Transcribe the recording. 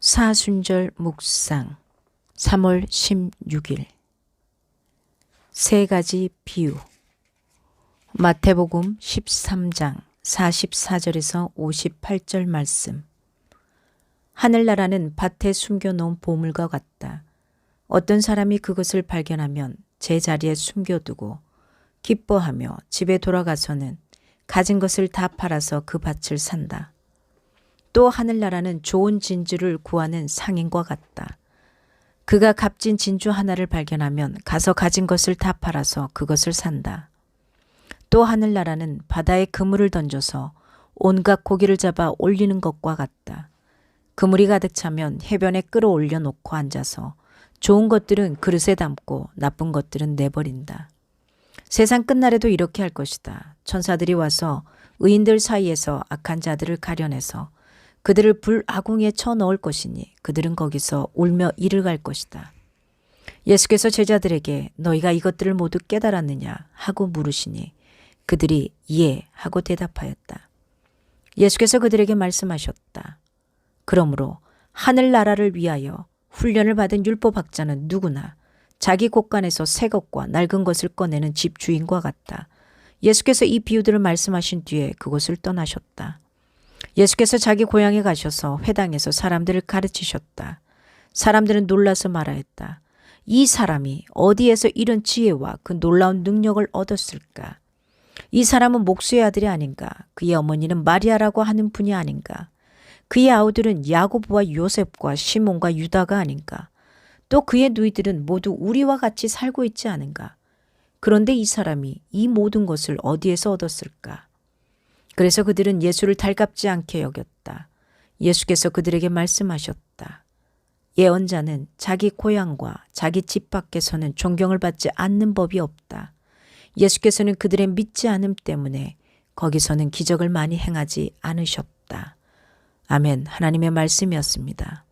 사순절 묵상 3월 16일 세 가지 비유 마태복음 13장 44절에서 58절 말씀 하늘나라는 밭에 숨겨놓은 보물과 같다. 어떤 사람이 그것을 발견하면 제자리에 숨겨두고 기뻐하며 집에 돌아가서는 가진 것을 다 팔아서 그 밭을 산다. 또 하늘나라는 좋은 진주를 구하는 상인과 같다. 그가 값진 진주 하나를 발견하면 가서 가진 것을 다 팔아서 그것을 산다. 또 하늘나라는 바다에 그물을 던져서 온갖 고기를 잡아 올리는 것과 같다. 그물이 가득 차면 해변에 끌어올려 놓고 앉아서 좋은 것들은 그릇에 담고 나쁜 것들은 내버린다. 세상 끝날에도 이렇게 할 것이다. 천사들이 와서 의인들 사이에서 악한 자들을 가려내서 그들을 불 아궁이에 쳐 넣을 것이니 그들은 거기서 울며 이를 갈 것이다. 예수께서 제자들에게 너희가 이것들을 모두 깨달았느냐 하고 물으시니 그들이 예 하고 대답하였다. 예수께서 그들에게 말씀하셨다. 그러므로 하늘나라를 위하여 훈련을 받은 율법학자는 누구나 자기 곳간에서 새 것과 낡은 것을 꺼내는 집 주인과 같다. 예수께서 이 비유들을 말씀하신 뒤에 그곳을 떠나셨다. 예수께서 자기 고향에 가셔서 회당에서 사람들을 가르치셨다. 사람들은 놀라서 말하였다. 이 사람이 어디에서 이런 지혜와 그 놀라운 능력을 얻었을까? 이 사람은 목수의 아들이 아닌가? 그의 어머니는 마리아라고 하는 분이 아닌가? 그의 아우들은 야고보와 요셉과 시몬과 유다가 아닌가? 또 그의 누이들은 모두 우리와 같이 살고 있지 않은가? 그런데 이 사람이 이 모든 것을 어디에서 얻었을까? 그래서 그들은 예수를 달갑지 않게 여겼다. 예수께서 그들에게 말씀하셨다. 예언자는 자기 고향과 자기 집 밖에서는 존경을 받지 않는 법이 없다. 예수께서는 그들의 믿지 않음 때문에 거기서는 기적을 많이 행하지 않으셨다. 아멘. 하나님의 말씀이었습니다.